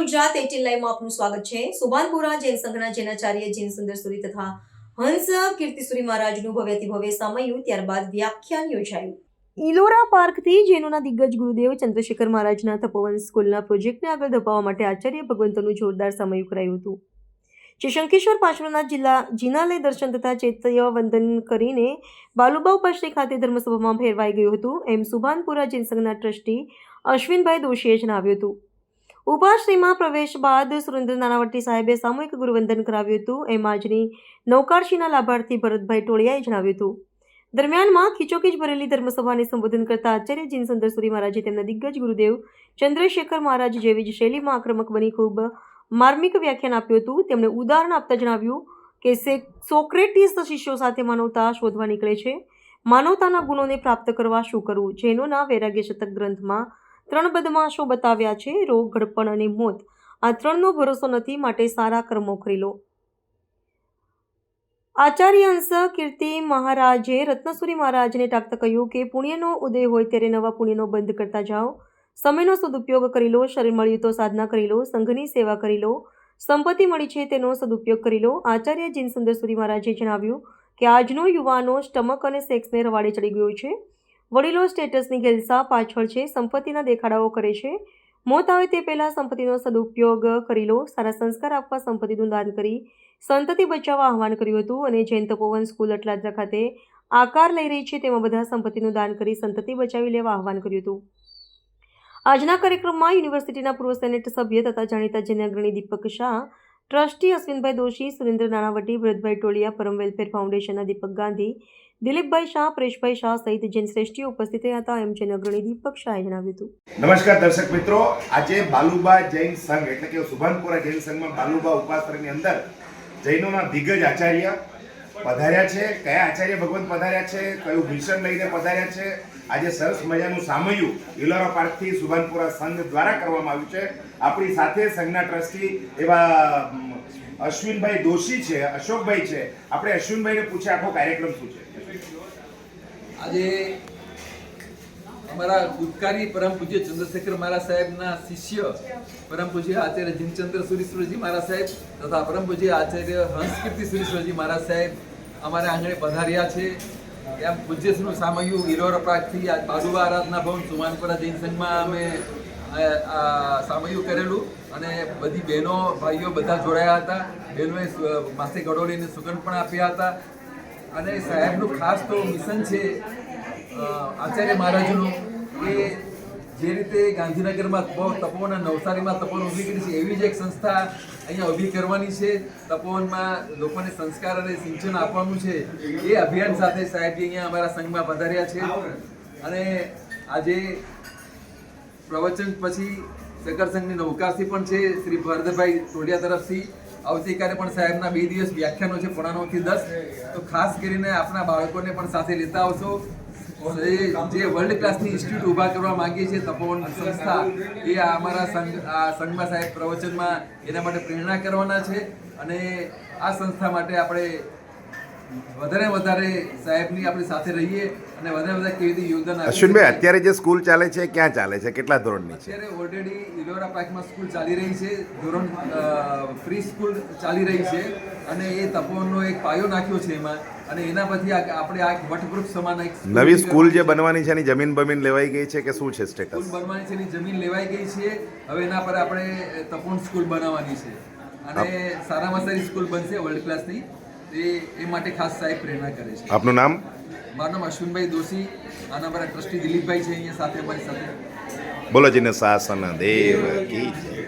Gujarat eighteen લાઈવમાં આપનું સ્વાગત છે. સુભાનપુરા જૈન સંઘના જૈનાચાર્ય જૈન સુંદર સુરી તથા હંસ કીર્તિસુરી મહારાજનું ભવ્યથી ભવ્ય સામયું, ત્યારબાદ વ્યાખ્યાન યોજાયું. ઇલોરા પાર્કથી જૈનોના દિગ્ગજ ગુરુદેવ ચંદ્રશેખર મહારાજના તપોવન સ્કૂલના પ્રોજેક્ટને આગળ ધપાવવા માટે આચાર્ય ભગવંતોનું જોરદાર સમયું કરાયું હતું. શ્રી શંકેશ્વર પાર્શ્વનાથ જિલ્લા જિનાલય દર્શન તથા ચૈત્ય વંદન કરીને બાલુબા ઉપાશ્રી ખાતે ધર્મસભામાં ફેરવાઈ ગયું હતું. એમ સુભાનપુરા જૈન સંઘના ટ્રસ્ટી અશ્વિનભાઈ દોશીએ જણાવ્યું હતું. ઉપાશ્રીમાં પ્રવેશ બાદ સુરેન્દ્ર નાનાવટી સાહેબે સામૂહિક ગુરુવંદન કરાવ્યું હતું. એમ આજની નૌકારશીના લાભાર્થી ભરતભાઈ ટોળિયાએ જણાવ્યું હતું. દરમિયાનમાં ખીચોખીચ ભરેલી ધર્મસભાને સંબોધન કરતા આચાર્ય જીન સુંદરસુરી મહારાજે તેમના દિગ્ગજ ગુરુદેવ ચંદ્રશેખર મહારાજ જેવી જ શૈલીમાં આક્રમક બની ખૂબ માર્મિક વ્યાખ્યાન આપ્યું હતું. તેમણે ઉદાહરણ આપતા જણાવ્યું કે સે- સોક્રેટિસ શિષ્યો સાથે માનવતા શોધવા નીકળે છે. માનવતાના ગુણોને પ્રાપ્ત કરવા શું કરવું? જૈનોના વૈરાગ્ય શતક ગ્રંથમાં ત્રણ બદમાશો બતાવ્યા છે, રોગ, ઘડપણ અને મોત. આ ત્રણનો ભરોસો નથી, માટે સારા કર્મો કરી લો. આચાર્ય અંશ કીર્તિ મહારાજે રત્નસુરી મહારાજને ટાકતા કહ્યું કે, પુણ્યનો ઉદય હોય ત્યારે નવા પુણ્યનો બંધ કરતા જાઓ. સમયનો સદુપયોગ કરી લો, શરીર મળ્યું તો સાધના કરી લો, સંઘની સેવા કરી લો. સંપત્તિ મળી છે તેનો સદુપયોગ કરી લો. આચાર્ય જીન સુંદરસુરી મહારાજે જણાવ્યું કે, આજનો યુવાનો સ્ટમક અને સેક્સને રવાડે ચડી ગયો છે. વડીલો સ્ટેટસની ગેલસા પાછળ છે, સંપત્તિના દેખાડાઓ કરે છે. મોત આવે તે પહેલાં સંપત્તિનો સદુપયોગ કરી લો, સારા સંસ્કાર આપવા સંપત્તિનું દાન કરી, સંતતિ બચાવવા આહવાન કર્યું હતું અને જૈન તપોવન સ્કૂલ અટલાદરા ખાતે આકાર લઈ રહી છે, તેમાં બધા સંપત્તિનું દાન કરી સંતતિ બચાવી લેવા આહવાન કર્યું હતું. આજના કાર્યક્રમમાં યુનિવર્સિટીના પૂર્વ સેનેટ સભ્ય તથા જાણીતા જૈન અગ્રણી દીપક શાહ ટ્રસ્ટી અશ્વિનભાઈ દોશી, સુરેન્દ્ર નાણાવટી વૃદ્ધભાઈ ટોળિયા પરમ વેલફેર ફાઉન્ડેશનના દીપક ગાંધી, દિલીપભાઈ શાહ, પરેશભાઈ શાહ સહિત જૈન શ્રેષ્ઠીઓ ઉપસ્થિત હતા. એમ જૈન અગ્રણી દીપક શાહે જણાવ્યું હતું. નમસ્કાર દર્શક મિત્રો. આજે બાલુબા જૈન સંઘ એટલે કે સુભાનપુરા જૈન સંઘમાં બાલુબા ઉપાસની અંદર જૈનોના દિગ્ગજ આચાર્ય પધાર્યા છે? કયા આચાર્ય ભગવંત પધાર્યા છે? કયું મિશન લઈને પધાર્યા છે? આજે સરસ મજાનું સામયું ઇલોરા પાર્કથી સુભાનપુરા સંઘ દ્વારા કરવામાં આવ્યું છે. આપણી સાથે સંઘના ટ્રસ્ટી એવા અશ્વિનભાઈ દોશી છે, અશોકભાઈ છે. આપણે અશ્વિનભાઈને પૂછે આખો કાર્યક્રમ શું છે? આજે અમારા ઉત્કારી પરમ પૂજ્ય ચંદ્રશેખર મહારાજ સાહેબના શિષ્ય પરમ પૂજ્ય આચાર્ય જીમચંદ્ર સુરીશ્વરજી મહારાજ સાહેબ તથા પરમ પૂજ્ય આચાર્ય હંસકીર્તિ સુરીશ્વરજી મહારાજ સાહેબ અમારા આંગણે પધાર્યા છે. એમ પૂજ્યશ્રીનું સામયું ઈલોરા પ્રાગથી આ બાજુવા આરાધના ભવન સુમાનપુરા જૈન અમે સામયું કરેલું અને બધી બહેનો, ભાઈઓ બધા જોડાયા હતા. બહેનોએ માસી ગડોળીને સુગંધ પણ આપ્યા હતા. અને સાહેબનું ખાસ તો મિશન છે આચાર્ય મહારાજનું કે જે રીતે ગાંધીનગરમાં તપો તપોવન અને નવસારીમાં તપોવન ઊભી કરી છે, એવી જ એક સંસ્થા અહીંયા ઊભી કરવાની છે. તપોવનમાં લોકોને સંસ્કાર અને સિંચન આપવાનું છે. એ અભિયાન સાથે સાહેબજી અહીંયા અમારા સંઘમાં પધાર્યા છે. અને આજે પ્રવચન પછી સકર સંઘની નૌકારથી પણ છે. શ્રી ભરતભાઈ ટોડિયા તરફથી આવતીકાલે પણ સાહેબના બે દિવસ વ્યાખ્યાનો છે પોણા નવથી દસ. તો ખાસ કરીને આપણા બાળકોને પણ સાથે લેતા આવશો. જે- વર્લ્ડ ક્લાસની ઇન્સ્ટિટ્યૂટ ઊભા કરવા માંગીએ છીએ, તપોવન સંસ્થા, એ અમારા સંઘ, આ સંઘમાં સાહેબ પ્રવચનમાં એના માટે પ્રેરણા કરવાના છે. અને આ સંસ્થા માટે આપણે વધારે વધારે સાહેબની આપણી સાથે રહીએ અને વધારે વધારે કેવી રીતે યોગદાન અશ્વિનભાઈ અત્યારે જે સ્કૂલ ચાલે છે ક્યાં ચાલે છે? કેટલા ધોરણની છે? અત્યારે ઓલરેડી ઇલોરા પાર્કમાં સ્કૂલ ચાલી રહી છે. ધોરણ ફ્રી સ્કૂલ ચાલી રહી છે અને એ તપોવનનો એક પાયો નાખ્યો છે એમાં. અને એના પછી આ- આપણે આ વટવૃક્ષ સમાન એક નવી સ્કૂલ જે બનવાની છે એની જમીન બમીન લેવાઈ ગઈ છે કે શું છે સ્કૂલ બનવાની છે એની જમીન લેવાઈ ગઈ છે. હવે એના પર આપણે તપોવન સ્કૂલ બનાવવાની છે. અને સારામાં સારી સ્કૂલ બનશે વર્લ્ડ ક્લાસની એ એ માટે ખાસ સાહેબ પ્રેરણા કરે છે. આપનું નામ? મારું નામ અશ્વિનભાઈ દોશી અને અમારા ટ્રસ્ટી દિલીપભાઈ છે અહીંયા સાથે અમારી સાથે. બોલો જીને શાસન દેવ કી જય.